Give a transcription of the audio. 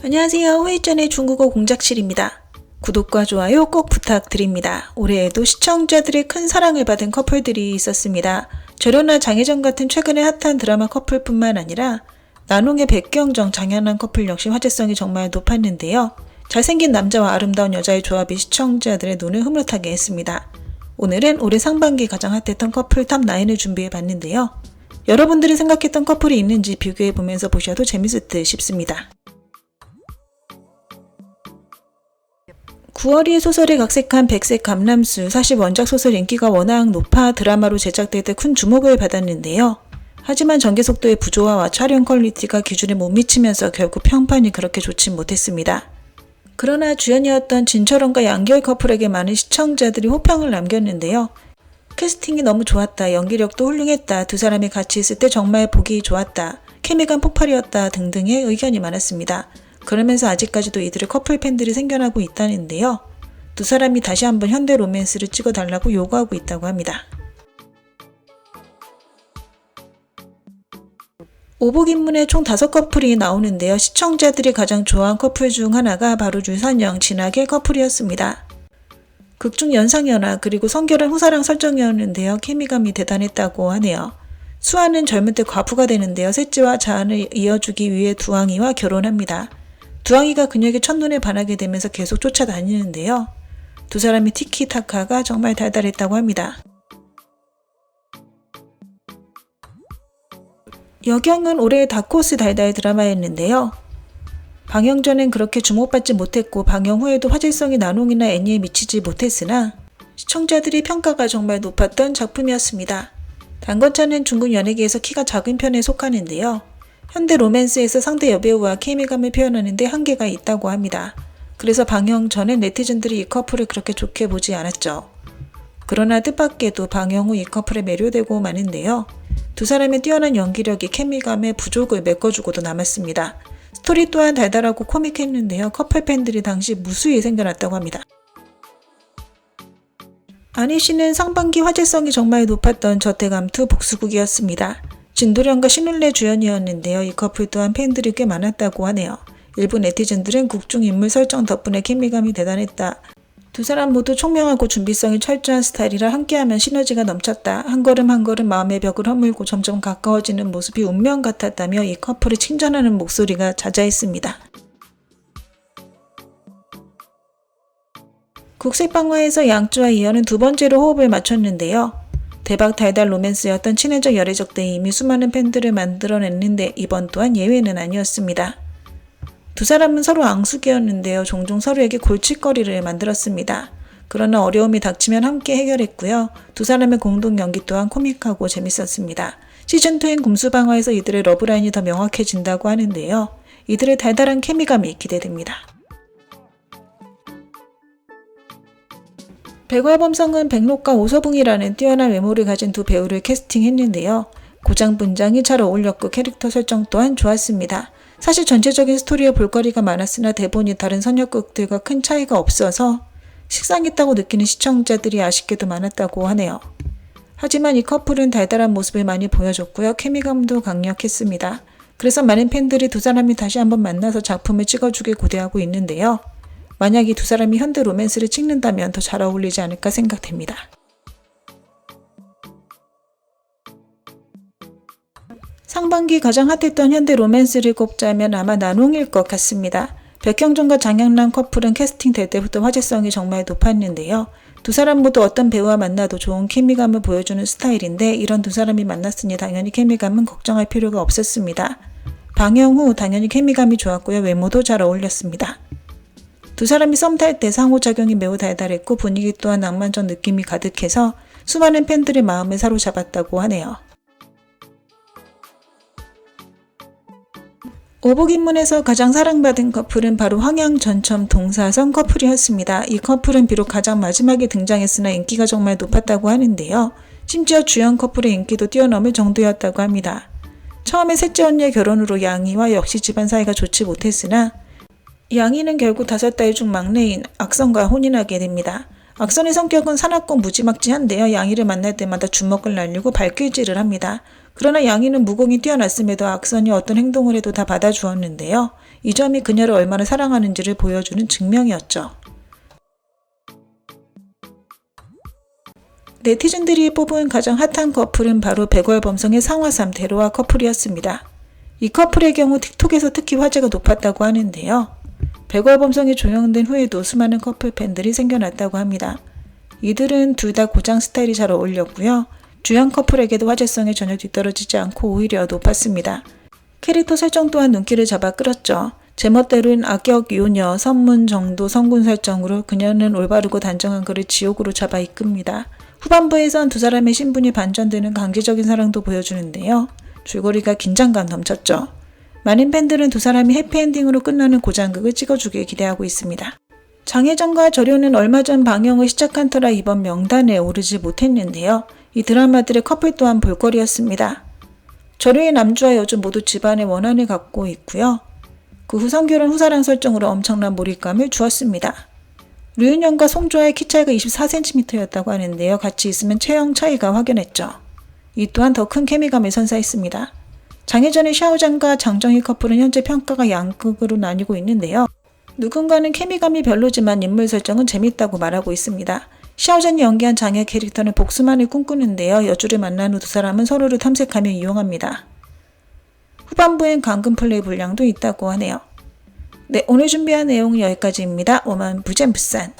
안녕하세요. 회전의 중국어 공작실입니다. 구독과 좋아요 꼭 부탁드립니다. 올해에도 시청자들의 큰 사랑을 받은 커플들이 있었습니다. 결혼나 장혜정 같은 최근에 핫한 드라마 커플뿐만 아니라 나농의 백경정 장현란 커플 역시 화제성이 정말 높았는데요. 잘생긴 남자와 아름다운 여자의 조합이 시청자들의 눈을 흐뭇하게 했습니다. 오늘은 올해 상반기 가장 핫했던 커플 탑 9을 준비해 봤는데요. 여러분들이 생각했던 커플이 있는지 비교해 보면서 보셔도 재밌을 듯 싶습니다. 9월이 소설에 각색한 백색 감람수 사실 원작 소설 인기가 워낙 높아 드라마로 제작될 때 큰 주목을 받았는데요. 하지만 전개 속도의 부조화와 촬영 퀄리티가 기준에 못 미치면서 결국 평판이 그렇게 좋진 못했습니다. 그러나 주연이었던 진철원과 양결 커플에게 많은 시청자들이 호평을 남겼는데요. 캐스팅이 너무 좋았다, 연기력도 훌륭했다, 두 사람이 같이 있을 때 정말 보기 좋았다, 케미감 폭발이었다 등등의 의견이 많았습니다. 그러면서 아직까지도 이들의 커플 팬들이 생겨나고 있다는데요. 두 사람이 다시 한번 현대 로맨스를 찍어달라고 요구하고 있다고 합니다. 오복 인문에 총 다섯 커플이 나오는데요. 시청자들이 가장 좋아한 커플 중 하나가 바로 유선영, 진학의 커플이었습니다. 극중 연상연하 그리고 성결한 후사랑 설정이었는데요. 케미감이 대단했다고 하네요. 수아는 젊은 때 과부가 되는데요. 셋째와 자안을 이어주기 위해 두왕이와 결혼합니다. 두왕이가 그녀에게 첫눈에 반하게 되면서 계속 쫓아다니는데요. 두 사람의 티키타카가 정말 달달했다고 합니다. 여경은 올해 다코스 달달 드라마였는데요. 방영 전엔 그렇게 주목받지 못했고 방영 후에도 화제성이 나농이나 애니에 미치지 못했으나 시청자들의 평가가 정말 높았던 작품이었습니다. 단건차는 중국 연예계에서 키가 작은 편에 속하는데요. 현대 로맨스에서 상대 여배우와 케미감을 표현하는데 한계가 있다고 합니다. 그래서 방영 전엔 네티즌들이 이 커플을 그렇게 좋게 보지 않았죠. 그러나 뜻밖에도 방영 후 이 커플에 매료되고 마는데요. 두 사람의 뛰어난 연기력이 케미감의 부족을 메꿔주고도 남았습니다. 스토리 또한 달달하고 코믹했는데요. 커플 팬들이 당시 무수히 생겨났다고 합니다. 아니 씨는 상반기 화제성이 정말 높았던 저태감투 복수극이었습니다. 진도령과 신울레 주연이었는데요. 이 커플 또한 팬들이 꽤 많았다고 하네요. 일부 네티즌들은 국중 인물 설정 덕분에 케미감이 대단했다. 두 사람 모두 총명하고 준비성이 철저한 스타일이라 함께하면 시너지가 넘쳤다. 한 걸음 한 걸음 마음의 벽을 허물고 점점 가까워지는 모습이 운명 같았다며 이 커플을 칭찬하는 목소리가 자자했습니다. 국색방화에서 양주와 이현은 두 번째로 호흡을 맞췄는데요. 대박 달달 로맨스였던 친해적 열애적 때 이미 수많은 팬들을 만들어냈는데 이번 또한 예외는 아니었습니다. 두 사람은 서로 앙숙이었는데요. 종종 서로에게 골칫거리를 만들었습니다. 그러나 어려움이 닥치면 함께 해결했고요. 두 사람의 공동 연기 또한 코믹하고 재밌었습니다. 시즌2인 곰수방화에서 이들의 러브라인이 더 명확해진다고 하는데요. 이들의 달달한 케미감이 기대됩니다. 백월범성은 백록과 오서붕이라는 뛰어난 외모를 가진 두 배우를 캐스팅했는데요. 고장 분장이 잘 어울렸고 캐릭터 설정 또한 좋았습니다. 사실 전체적인 스토리에 볼거리가 많았으나 대본이 다른 선역극들과 큰 차이가 없어서 식상했다고 느끼는 시청자들이 아쉽게도 많았다고 하네요. 하지만 이 커플은 달달한 모습을 많이 보여줬고요. 케미감도 강력했습니다. 그래서 많은 팬들이 두 사람이 다시 한번 만나서 작품을 찍어주길 고대하고 있는데요. 만약 이 두 사람이 현대 로맨스를 찍는다면 더 잘 어울리지 않을까 생각됩니다. 상반기 가장 핫했던 현대 로맨스를 꼽자면 아마 나농일 것 같습니다. 백형정과 장영란 커플은 캐스팅 될 때부터 화제성이 정말 높았는데요. 두 사람 모두 어떤 배우와 만나도 좋은 케미감을 보여주는 스타일인데 이런 두 사람이 만났으니 당연히 케미감은 걱정할 필요가 없었습니다. 방영 후 당연히 케미감이 좋았고요. 외모도 잘 어울렸습니다. 두 사람이 썸 탈 때 상호작용이 매우 달달했고 분위기 또한 낭만적 느낌이 가득해서 수많은 팬들의 마음을 사로잡았다고 하네요. 오복인문에서 가장 사랑받은 커플은 바로 황양 전첨 동사선 커플이었습니다. 이 커플은 비록 가장 마지막에 등장했으나 인기가 정말 높았다고 하는데요. 심지어 주연 커플의 인기도 뛰어넘을 정도였다고 합니다. 처음에 셋째 언니의 결혼으로 양이와 역시 집안 사이가 좋지 못했으나 양이는 결국 다섯 딸중 막내인 악선과 혼인하게 됩니다. 악선의 성격은 사납고 무지막지한데요. 양이를 만날 때마다 주먹을 날리고 발길질을 합니다. 그러나 양이는 무공이 뛰어났음에도 악선이 어떤 행동을 해도 다 받아주었는데요. 이 점이 그녀를 얼마나 사랑하는지를 보여주는 증명이었죠. 네티즌들이 뽑은 가장 핫한 커플은 바로 백월범성의 상화삼 대로와 커플이었습니다. 이 커플의 경우 틱톡에서 특히 화제가 높았다고 하는데요. 백월범성이 종영된 후에도 수많은 커플 팬들이 생겨났다고 합니다. 이들은 둘 다 고장 스타일이 잘 어울렸고요. 주연 커플에게도 화제성이 전혀 뒤떨어지지 않고 오히려 높았습니다. 캐릭터 설정 또한 눈길을 잡아 끌었죠. 제멋대로인 악역 요녀, 선문 정도 성군 설정으로 그녀는 올바르고 단정한 그를 지옥으로 잡아 이끕니다. 후반부에선 두 사람의 신분이 반전되는 강제적인 사랑도 보여주는데요. 줄거리가 긴장감 넘쳤죠. 많은 팬들은 두 사람이 해피엔딩으로 끝나는 고장극을 찍어주길 기대하고 있습니다. 장혜정과 절효는 얼마 전 방영을 시작한 터라 이번 명단에 오르지 못했는데요. 이 드라마들의 커플 또한 볼거리였습니다. 절효의 남주와 여주 모두 집안의 원한을 갖고 있고요. 그 후 성결은 후사랑 설정으로 엄청난 몰입감을 주었습니다. 류은영과 송조아의 키 차이가 24cm였다고 하는데요. 같이 있으면 체형 차이가 확연했죠. 이 또한 더 큰 케미감을 선사했습니다. 장혜전의 샤오장과 장정희 커플은 현재 평가가 양극으로 나뉘고 있는데요. 누군가는 케미감이 별로지만 인물 설정은 재밌다고 말하고 있습니다. 샤오전이 연기한 장혜 캐릭터는 복수만을 꿈꾸는데요. 여주를 만난 후 두 사람은 서로를 탐색하며 이용합니다. 후반부엔 강금 플레이 분량도 있다고 하네요. 네, 오늘 준비한 내용은 여기까지입니다. 오만 부젠 부산.